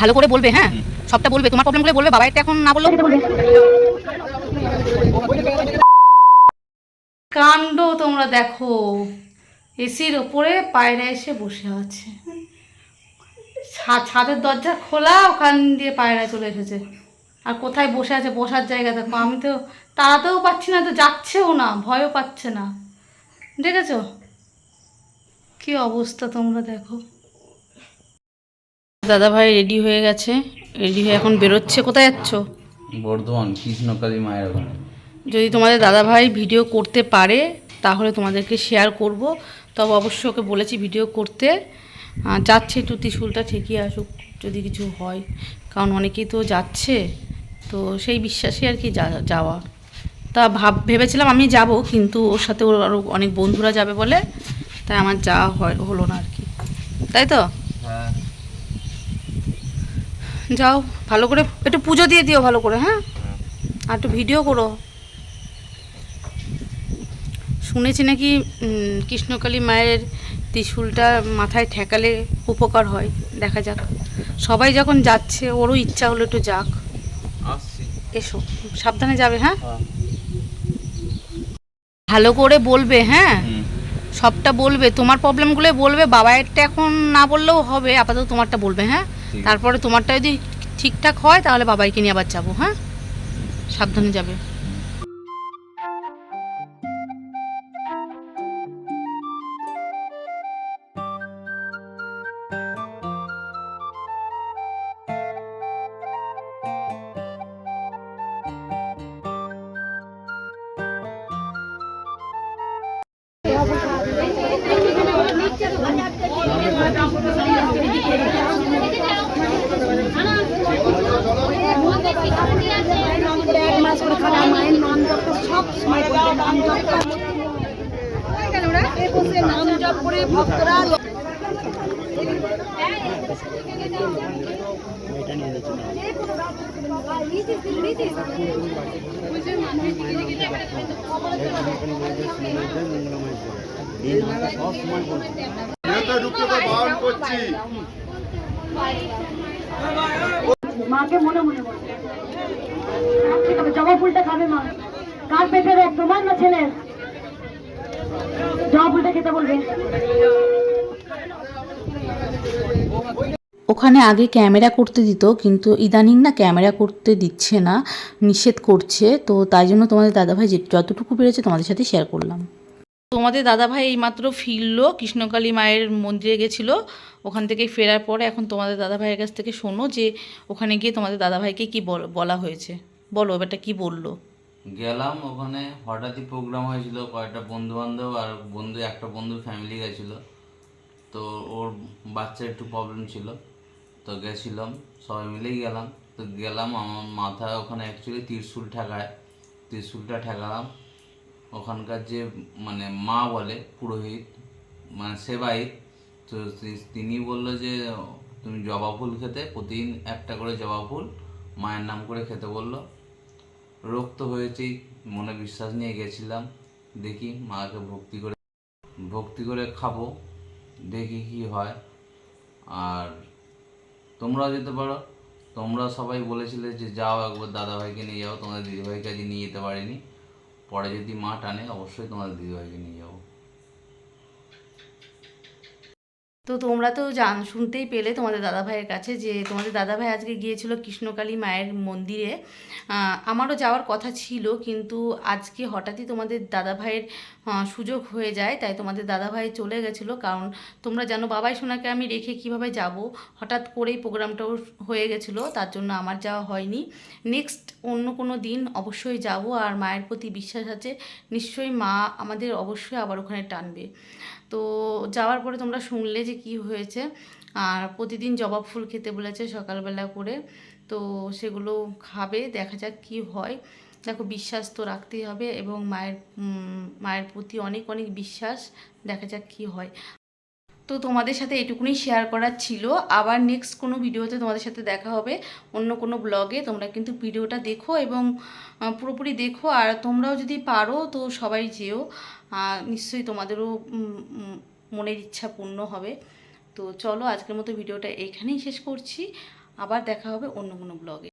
ভালো করে বলবে হ্যাঁ? সবটা বলবে। তোমার প্রবলেমগুলো বলবে, বাবা এখন না বললেও কাণ্ড তোমরা দেখো। এসির ওপরে পায়রা এসে বসে আছে। ছাদের দরজা খোলা, ওখান দিয়ে পায়রা চলে এসেছে। আর কোথায় বসে আছে? বসার জায়গা দেখো। আমি তো তাড়াতেও পাচ্ছি না, তো যাচ্ছেও না, ভয়ও পাচ্ছে না। দেখেছ? কি অবস্থা তোমরা দেখো। দাদা ভাই রেডি হয়ে গেছে। রেডি হয়ে এখন বেরোচ্ছে। কোথায় যাচ্ছ? বর্ধমান কৃষ্ণকালী মায়ের ওখানে। যদি তোমাদের দাদা ভাই ভিডিও করতে পারে তাহলে তোমাদেরকে শেয়ার করব। তবে অবশ্যই ওকে বলেছি ভিডিও করতে। যাচ্ছে একটু ত্রিশুলটা ঠিকই আসুক যদি কিছু হয়। কারণ অনেকেই তো যাচ্ছে। তো সেই বিশ্বাসে আর কি যাওয়া। তা ভাব ভেবেছিলাম আমি যাব কিন্তু ওর সাথে ওর আরও অনেক বন্ধুরা যাবে বলে। তাই আমার যাওয়া হয় হলো না আর কি। তাই তো? হ্যাঁ। যাও ভালো করে একটু পুজো দিয়ে দিও ভালো করে হ্যাঁ? আর একটু ভিডিও করো। শুনেছি নাকি কৃষ্ণকালী মায়ের ত্রিশূলটা মাথায় ঠেকালে উপকার হয় দেখা যাক। সবাই যখন যাচ্ছে ওরও ইচ্ছা হলো একটু যাক। এসো সাবধানে যাবে হ্যাঁ? হ্যাঁ। ভালো করে বলবে হ্যাঁ? সবটা বলবে তোমার প্রবলেমগুলো বলবে বাবায়েরটা এখন না বললেও হবে আপাতত তোমারটা বলবে হ্যাঁ। তারপরে তোমারটা যদি ঠিকঠাক হয় তাহলে বাবাইকে নিয়ে আবার যাব হ্যাঁ? সাবধানে যাবে। নাম ভক্তরা মাকে মনে মনে ঠিক আছে, জবা ফুলটা খাবে মা। কার পেটে রোগ তোমার না ছেলের? ফুলটা খেতে বলবে। ওখানে আগে ক্যামেরা করতে দিত কিন্তু ইদানিং না ক্যামেরা করতে দিচ্ছে না নিষেধ করছে। তো তাই জন্য তোমাদের দাদাভাই যে যতটুকু পেরেছে তোমাদের সাথে শেয়ার করলাম। তোমাদের দাদাভাই এইমাত্র ফিরলো কৃষ্ণকালী মায়ের মন্দিরে গেছিল। ওখান থেকে ফেরার পরে এখন তোমাদের দাদাভাইয়ের কাছ থেকে শোনো যে ওখানে গিয়ে তোমাদের দাদাভাইকে কি বল- বলা হয়েছে। বলো এবারটা কি বলল? গেলাম ওখানে, হঠাৎই প্রোগ্রাম হয়েছিল কয়েকটা বন্ধু বান্ধব আর বন্ধু, একটা বন্ধুর ফ্যামিলি গেছিল। তো ওর বাচ্চার একটু প্রবলেম ছিল। তো গেছিলাম, সবাই মিলেই গেলাম। তো গেলাম, আমার মাথায় ওখানে অ্যাকচুয়ালি ত্রিশুল ঠেকায়। ত্রিশুলটা ঠেকালাম। ওখানকার যে মানে মা বলে, পুরোহিত মানে সেবাইত তো, তিনি বলল যে, তুমি জবা ফুল খেতে? প্রতিদিন একটা করে জবা ফুল মায়ের নাম করে খেতে বলল। রোগ তো হয়েছেই মনে বিশ্বাস নিয়ে গেছিলাম। দেখি মাকে ভক্তি করে ভক্তি করে খাব, দেখি কি হয়। আর তোমরা যেতে পারো। তোমরা সবাই বলেছিলে যে যাও একবার দাদাভাইকে নিয়ে যাও, তোমাদের দিদিভাইকে আজ নিয়ে যেতে পারিনি। পরে যদি মা টানে, অবশ্যই তোমাদের দিদিভাইকে নিয়ে যাব। তো তোমরা তো জান, শুনতেই পেলে তোমাদের দাদাভাইয়ের কাছে যে তোমাদের দাদাভাই আজকে গিয়েছিল কৃষ্ণকালী মায়ের মন্দিরে। আমারও যাওয়ার কথা ছিল কিন্তু আজকে হঠাৎই তোমাদের দাদাভাইয়ের সুযোগ হয়ে যায়, তাই তোমাদের দাদাভাই চলে গেছিল। কারণ তোমরা জানো বাবাই সোনাকে আমি রেখে কীভাবে যাব? হঠাৎ করেই প্রোগ্রামটাও হয়ে গেছিল, তার জন্য আমার যাওয়া হয়নি। নেক্সট অন্য কোনো দিন অবশ্যই যাব আর মায়ের প্রতি বিশ্বাস আছে। নিশ্চয়ই মা আমাদের অবশ্যই আবার ওখানে টানবে। তো যাওয়ার পরে তোমরা শুনলে যে কি হয়েছে। আর প্রতিদিন জবা ফুল খেতে বলেছে সকালবেলা করে। তো সেগুলো খাবে, দেখা যাক কি হয়। দেখো বিশ্বাস তো রাখতেই হবে এবং মায়ের মায়ের প্রতি অনেক অনেক বিশ্বাস। দেখা যাক কি হয়। তো তোমাদের সাথে এটুকুনি শেয়ার করার ছিল। আবার নেক্সট কোনো ভিডিওতে তোমাদের সাথে দেখা হবে। অন্য কোনো ব্লগে তোমরা কিন্তু ভিডিওটা দেখো এবং পুরোপুরি দেখো। আর তোমরাও যদি পারো তো সবাই যেও। নিশ্চয়ই তোমাদেরও মনের ইচ্ছা পূর্ণ হবে। তো চলো আজকের মতো ভিডিওটা এইখানেই শেষ করছি। আবার দেখা হবে অন্য কোনো ব্লগে